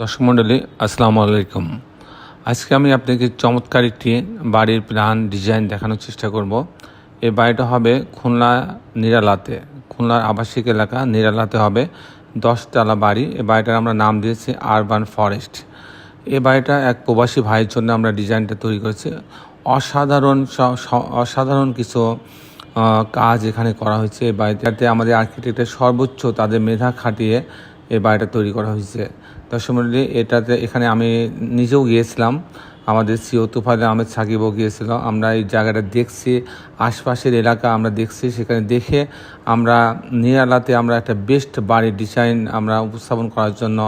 দর্শক মণ্ডলী আসসালামু আলাইকুম। আজকে আমি আপনাকে চমৎকার একটি বাড়ির প্ল্যান ডিজাইন দেখানোর চেষ্টা করব। এই বাড়িটা হবে খুলনা নিরালাতে। খুলনার আবাসিক এলাকা নিরালাতে হবে। দশতলা বাড়ি। এই বাড়িটার আমরা নাম দিয়েছি আরবান ফরেস্ট। এ বাড়িটা এক প্রবাসী ভাইয়ের জন্য আমরা ডিজাইনটা তৈরি করেছি। অসাধারণ অসাধারণ কিছু কাজ এখানে করা হয়েছে এই বাড়িটাতে আমাদের আর্কিটেক্টের সর্বোচ্চ তাদের মেধা খাটিয়ে এই বাড়িটা তৈরি করা হয়েছে। দর্শক মন্ডলী এটাতে এখানে আমি নিজেও গিয়েছিলাম। আমাদের সিও তুফালে আহমেদ সাকিবও গিয়েছিল। আমরা এই জায়গাটা দেখছি, আশপাশের এলাকা আমরা দেখছি। সেখানে দেখে আমরা নিরালাতে আমরা একটা বেস্ট বাড়ির ডিজাইন আমরা উপস্থাপন করার জন্য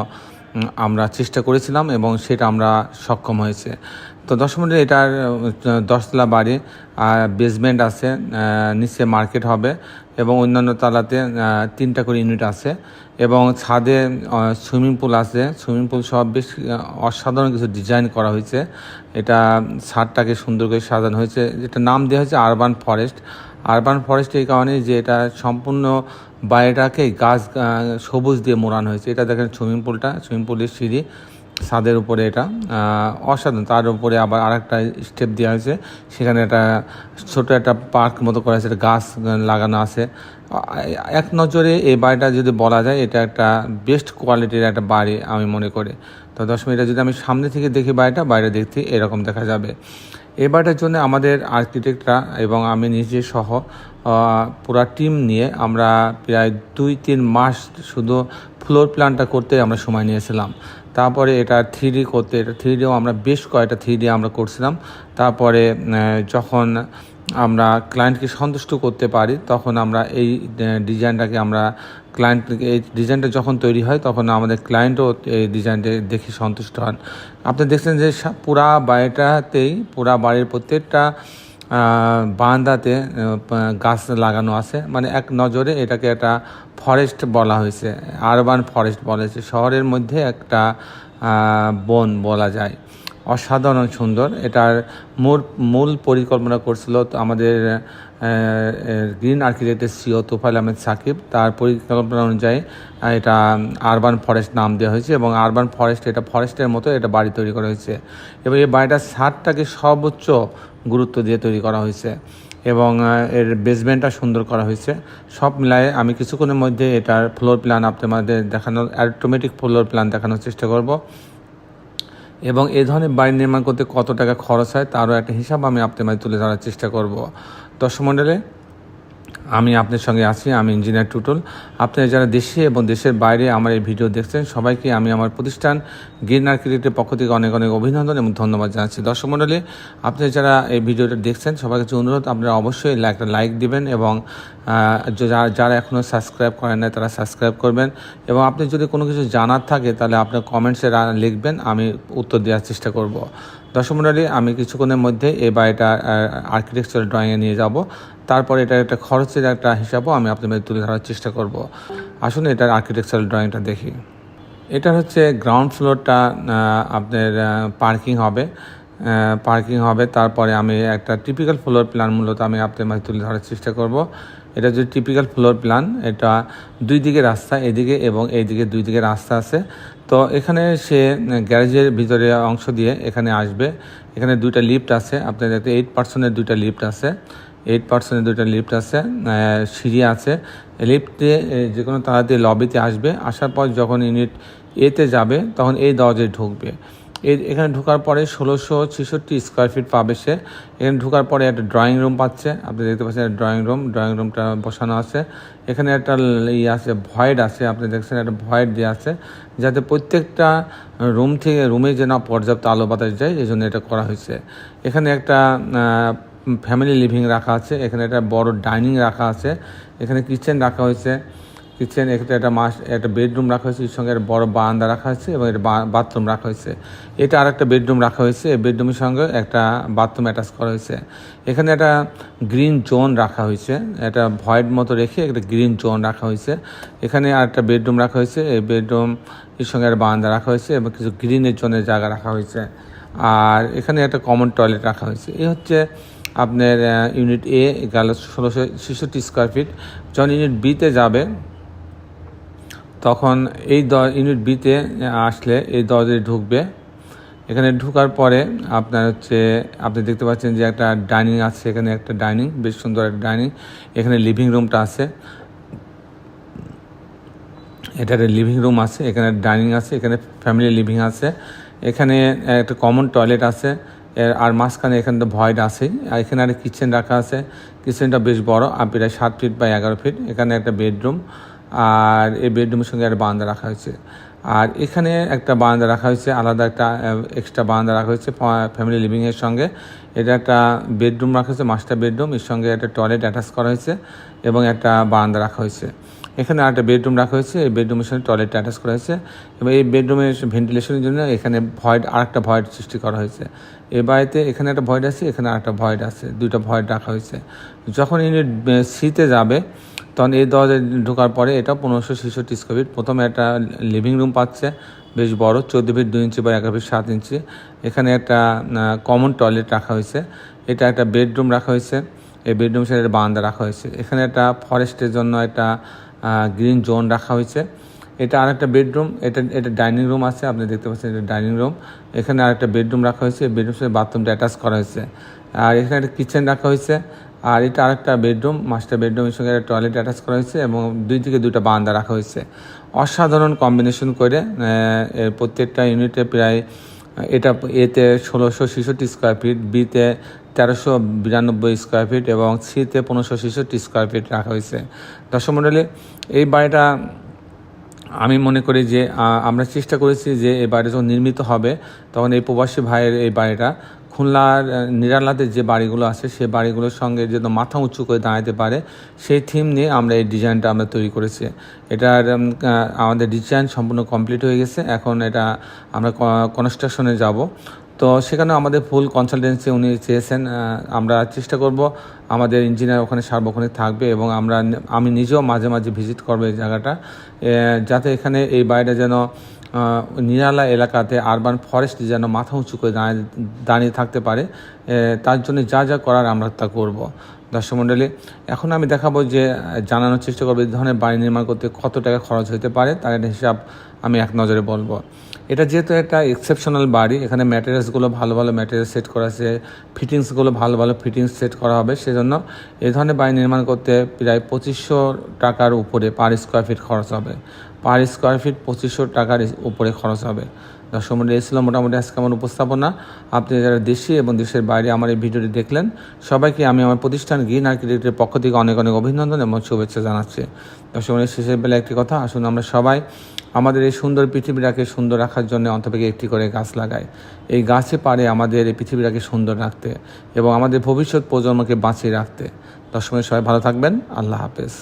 আমরা চেষ্টা করেছিলাম এবং সেটা আমরা সক্ষম হয়েছে। তো দশ মিনিট এটার দশতলা বাড়ি বেসমেন্ট আছে নিচে মার্কেট হবে এবং অন্যান্য তালাতে তিনটা করে ইউনিট আছে। এবং ছাদে সুইমিং পুল আছে। সুইমিং পুল সব বেশ অসাধারণ কিছু ডিজাইন করা হয়েছে। এটা ছাদটাকে সুন্দর করে সাজানো হয়েছে। যেটা নাম দেওয়া হয়েছে আরবান ফরেস্ট। আরবান ফরেস্ট এই কারণে যে এটা সম্পূর্ণ বাইরেটাকে গাছ সবুজ দিয়ে মোড়ানো হয়েছে। এটা দেখেন সুইমিং পুলটা, সুইমিং পুলের সিঁড়ি। ছাদের উপরে এটা অসাধারণ। তার উপরে আবার আরেকটা স্টেপ দেওয়া হয়েছে। সেখানে একটা ছোট একটা পার্ক মতো করা হয়েছে একটা গাছ লাগানো আছে। এক নজরে এই বাড়িটা যদি বলা যায়, এটা একটা বেস্ট কোয়ালিটির একটা বাড়ি আমি মনে করি। তো দশ মিনিটে যদি আমি সামনে থেকে দেখি বাড়িটা বাইরে দেখতে এরকম দেখা যাবে। এই বাড়িটার জন্য আমাদের আর্কিটেক্টরা এবং আমি নিজে সহ পুরা টিম নিয়ে আমরা প্রায় দুই তিন মাস শুধু ফ্লোর প্ল্যানটা করতে আমরা সময় নিয়েছিলাম। তারপরে এটা থ্রি করতে এটা থ্রি আমরা বেশ কয়েকটা থ্রি আমরা করছিলাম। তারপরে যখন আমরা ক্লায়েন্টকে সন্তুষ্ট করতে পারি, তখন আমরা এই ডিজাইনটাকে আমরা ক্লায়েন্ট এই ডিজাইনটা যখন তৈরি হয়, তখন আমাদের ক্লায়েন্টও এই ডিজাইনটা দেখে সন্তুষ্ট হন। আপনি দেখছেন যে পুরা বাড়িটাতেই, পুরা বাড়ির প্রত্যেকটা বারান্দাতে গাছ লাগানো আছে। মানে এক নজরে এটাকে একটা ফরেস্ট বলা হয়েছে আরবান ফরেস্ট বলা হয়েছে। শহরের মধ্যে একটা বন বলা যায়। অসাধারণ সুন্দর। এটার মূল মূল পরিকল্পনা করছিল আমাদের গ্রিন আর্কিটেক্টের সিও তোফাইল আহমেদ সাকিব। তার পরিকল্পনা অনুযায়ী এটা আরবান ফরেস্ট নাম দেওয়া হয়েছে এবং আরবান ফরেস্ট, এটা ফরেস্টের মতো এটা বাড়ি তৈরি করা হয়েছে। এবং এই বাড়িটার ছাদটাকে সর্বোচ্চ গুরুত্ব দিয়ে তৈরি করা হয়েছে এবং এর বেসমেন্টটা সুন্দর করা হয়েছে। সব মিলায়ে আমি কিছুক্ষণের মধ্যে এটার ফ্লোর প্ল্যান আপনাদের দেখানোর অটোমেটিক ফ্লোর প্ল্যান দেখানোর চেষ্টা করব। এবং এ ধরনের বাড়ি নির্মাণ করতে কত টাকা খরচ হয়, তারও একটা হিসাব আমি আপনার মাঝে তুলে ধরার চেষ্টা করব। দর্শক মণ্ডলে আমি আপনার সঙ্গে আছি, আমি ইঞ্জিনিয়ার টুটল। আপনারা যারা দেশে এবং দেশের বাইরে আমার এই ভিডিও দেখছেন, সবাইকে আমি আমার প্রতিষ্ঠান গ্রিন আর্কিটেক্টের পক্ষ থেকে অনেক অনেক অভিনন্দন এবং ধন্যবাদ জানাচ্ছি। দর্শক মণ্ডলী আপনারা যারা এই ভিডিওটা দেখছেন, সবার কাছে অনুরোধ, আপনারা অবশ্যই একটা লাইক দিবেন এবং যারা যারা এখনও সাবস্ক্রাইব করেন না তারা সাবস্ক্রাইব করবেন এবং আপনি যদি কোনো কিছু জানার থাকে, তাহলে আপনার কমেন্টসে লিখবেন, আমি উত্তর দেওয়ার চেষ্টা করব। দর্শক মণ্ডলী, আমি কিছুক্ষণের মধ্যে এই বাড়িটা আর্কিটেকচারাল ড্রয়িংয়ে নিয়ে যাব। তারপরে এটা একটা খরচের একটা হিসাবও আমি আপনাদের তুলে ধরার চেষ্টা করব। আসুন এটার আর্কিটেকচারাল ড্রয়িংটা দেখি। এটা হচ্ছে গ্রাউন্ড ফ্লোরটা আপনার পার্কিং হবে। পার্কিং হবে, তারপরে আমি একটা টিপিক্যাল ফ্লোর প্ল্যান মূলত আমি আপনাদের মাঝে তুলে ধরার চেষ্টা করব। এটা যদি টিপিক্যাল ফ্লোর প্ল্যান এটা দুই দিকে রাস্তা, এদিকে এবং এইদিকে দুই দিকে রাস্তা আছে। তো এখানে সে গ্যারেজের ভিতরে অংশ দিয়ে এখানে আসবে। এখানে দুইটা লিফট আছে আপনার দেখতে এইট পার্সেন্টের দুইটা লিফট আছে। এইট পার্সেন্টের দুইটা লিফট আছে সিঁড়ি আছে। লিফটে যে কোনো তাড়াতাড়ি লবিতে আসবে, আসার পর যখন ইউনিট এতে যাবে, তখন এই দরজায় ঢুকবে। এখানে ঢোকার পরে ষোলোশো ছেষট্টি স্কোয়ার ফিট পাবে সে। এখানে ঢোকার পরে একটা ড্রয়িং রুম পাচ্ছে, আপনি দেখতে পাচ্ছেন ড্রয়িং রুম ড্রয়িং রুমটা বসানো আছে। এখানে একটা ইয়ে আছে ভয়েড আছে, আপনি দেখছেন একটা ভয়েড দেওয়া আছে, যাতে প্রত্যেকটা রুম থেকে রুমে যেন পর্যাপ্ত আলো বাতাস যায় এই জন্য এটা করা হয়েছে। এখানে একটা ফ্যামিলি লিভিং রাখা আছে, এখানে একটা বড় ডাইনিং রাখা আছে, এখানে কিচেন রাখা হয়েছে, কিচেন, এখানে একটা মাস, একটা বেডরুম রাখা হয়েছে এর সঙ্গে একটা বড় বারান্দা রাখা হয়েছে এবং একটা বাথরুম রাখা হয়েছে। এটা আর একটা বেডরুম রাখা হয়েছে, এই বেডরুমের সঙ্গে একটা বাথরুম অ্যাটাচ করা হয়েছে। এখানে একটা গ্রিন জোন রাখা হয়েছে, একটা ভয়েড মতো রেখে একটা গ্রিন জোন রাখা হয়েছে। এখানে আর একটা বেডরুম রাখা হয়েছে, এই বেডরুম এর সঙ্গে একটা বারান্দা রাখা হয়েছে এবং কিছু গ্রিনের জোনের জায়গা রাখা হয়েছে। আর এখানে একটা কমন টয়লেট রাখা হয়েছে। এই হচ্ছে আপনার ইউনিট এ গেল ষোলোশো ছেষট্টি স্কোয়ার ফিট যখন ইউনিট বিতে যাবে, তখন এই দ ইউনিট বিতে আসলে এই দরজায় ঢুকবে। এখানে ঢুকার পরে আপনার হচ্ছে, আপনি দেখতে পাচ্ছেন যে একটা ডাইনিং আছে, এখানে একটা ডাইনিং বেশ সুন্দর একটা ডাইনিং এখানে লিভিং রুমটা আছে। এটা একটা লিভিং রুম আছে, এখানে ডাইনিং আছে, এখানে ফ্যামিলি লিভিং আছে। এখানে একটা কমন টয়লেট আছে। আর মাঝখানে এখানে তো ভয়েড আছে, আর এখানে একটা কিচেন রাখা আছে। কিচেনটা বেশ বড়, আর প্রায় সাত ফিট বা এগারো ফিট এখানে একটা বেডরুম আর এই বেডরুমের সঙ্গে একটা বারান্দা রাখা হয়েছে। আর এখানে একটা বারান্দা রাখা হয়েছে, আলাদা একটা এক্সট্রা বারান্দা রাখা হয়েছে ফ্যামিলি লিভিংয়ের সঙ্গে। এটা একটা বেডরুম রাখা হয়েছে মাস্টার বেডরুম এর সঙ্গে একটা টয়লেট অ্যাটাচ করা হয়েছে এবং একটা বারান্দা রাখা হয়েছে। এখানে আরেকটা বেডরুম রাখা হয়েছে। এই বেডরুমের সঙ্গে টয়লেট অ্যাটাচ করা হয়েছে। এবং এই বেডরুমের ভেন্টিলেশনের জন্য এখানে ভয়েড আরেকটা ভয়েড সৃষ্টি করা হয়েছে। এ বাড়িতে এখানে একটা ভয়েড আছে, এখানে আরেকটা ভয়েড আছে। দুইটা ভয়েড রাখা হয়েছে। যখন ইউনিট সিতে যাবে, তখন এই দরজায় ঢোকার পরে এটা পনেরোশো ছেষট্টি স্কোয়ার ফিট প্রথমে একটা লিভিং রুম পাচ্ছে, বেশ বড়, চোদ্দ ফিট দুই ইঞ্চি বা এগারো ফিট সাত ইঞ্চি এখানে একটা কমন টয়লেট রাখা হয়েছে। এটা একটা বেডরুম রাখা হয়েছে। এই বেডরুম সাইডে বারান্দা রাখা হয়েছে। এখানে একটা ফরেস্টের জন্য একটা গ্রিন জোন রাখা হয়েছে। এটা আরেকটা বেডরুম এটা এটা ডাইনিং রুম আছে, আপনি দেখতে পাচ্ছেন এটা ডাইনিং রুম এখানে আরেকটা বেডরুম রাখা হয়েছে বেডরুম সাথে বাথরুমটা অ্যাটাচ করা হয়েছে। আর এখানে একটা কিচেন রাখা হয়েছে, আর এটা আরেকটা বেডরুম মাস্টার বেডরুমের সঙ্গে একটা টয়লেট অ্যাটাচ করা হয়েছে, এবং দুই থেকে দুইটা বারান্দা রাখা হয়েছে। অসাধারণ কম্বিনেশন করে প্রত্যেকটা ইউনিটে প্রায় এটা এতে ষোলোশো ছেষট্টি স্কোয়ার ফিট বিতে তেরোশো বিরানব্বই স্কোয়ার ফিট এবং সিতে পনেরোশো ছেষট্টি স্কোয়ার ফিট রাখা হয়েছে। দর্শক মণ্ডলী এই বাড়িটা আমি মনে করি যে আমরা চেষ্টা করেছি যে, এই বাড়িটা যখন নির্মিত হবে, তখন এই প্রবাসী ভাইয়ের এই বাড়িটা খুলনার নিরালাতে যে বাড়িগুলো আছে, সে বাড়িগুলোর সঙ্গে যেন মাথা উঁচু করে দাঁড়াতে পারে, সেই থিম নিয়ে আমরা এই ডিজাইনটা আমরা তৈরি করেছি। এটার আমাদের ডিজাইন সম্পূর্ণ কমপ্লিট হয়ে গেছে। এখন এটা আমরা কনস্ট্রাকশনে যাব। তো সেখানে আমাদের ফুল কনসালটেন্সি উনি চেয়েছেন আমরা চেষ্টা করব। আমাদের ইঞ্জিনিয়ার ওখানে সার্বক্ষণিক থাকবে এবং আমরা আমি নিজেও মাঝে মাঝে ভিজিট করব এই জায়গাটা যাতে এখানে এই বাড়িটা যেন নিরালা এলাকাতে আরবান ফরেস্ট যেন মাথা উঁচু করে দাঁড়িয়ে দাঁড়িয়ে থাকতে পারে তার জন্য যা যা করার আমরা তা করব। দর্শক মণ্ডলী এখন আমি দেখাবো যে জানানোর চেষ্টা করব এই ধরনের বাড়ি নির্মাণ করতে কত টাকা খরচ হতে পারে, তার একটা হিসাব আমি এক নজরে বলব। এটা যেহেতু একটা এক্সেপশনাল বাড়ি, এখানে ম্যাটেরিয়ালসগুলো ভালো ভালো ম্যাটেরিয়াল সেট করা আছে ফিটিংসগুলো ভালো ভালো ফিটিংস সেট করা হবে, সেজন্য এই ধরনের বাড়ি নির্মাণ করতে প্রায় পঁচিশশো টাকার উপরে পার স্কোয়ার ফিট খরচ হবে। পার স্কোয়ার ফিট পঁচিশশো টাকার উপরে খরচ হবে। দর্শক মন্ডলী এসেছিল মোটামুটি আজকে আমার উপস্থাপনা। আপনি যারা দেশে এবং দেশের বাইরে আমার এই ভিডিওটি দেখলেন, সবাইকে আমি আমার প্রতিষ্ঠান গ্রিন আর্কিটেক্টের পক্ষ থেকে অনেক অনেক অভিনন্দন এবং শুভেচ্ছা জানাচ্ছি। দর্শক মন্ডলী, শেষের বেলা একটি কথা, আসুন আমরা সবাই আমাদের এই সুন্দর পৃথিবীটাকে সুন্দর রাখার জন্য অন্তপেকে একটি করে গাছ লাগাই। এই গাছে পারে আমাদের এই পৃথিবীটাকে সুন্দর রাখতে এবং আমাদের ভবিষ্যৎ প্রজন্মকে বাঁচিয়ে রাখতে। দর্শকের সবাই ভালো থাকবেন। আল্লাহ হাফেজ।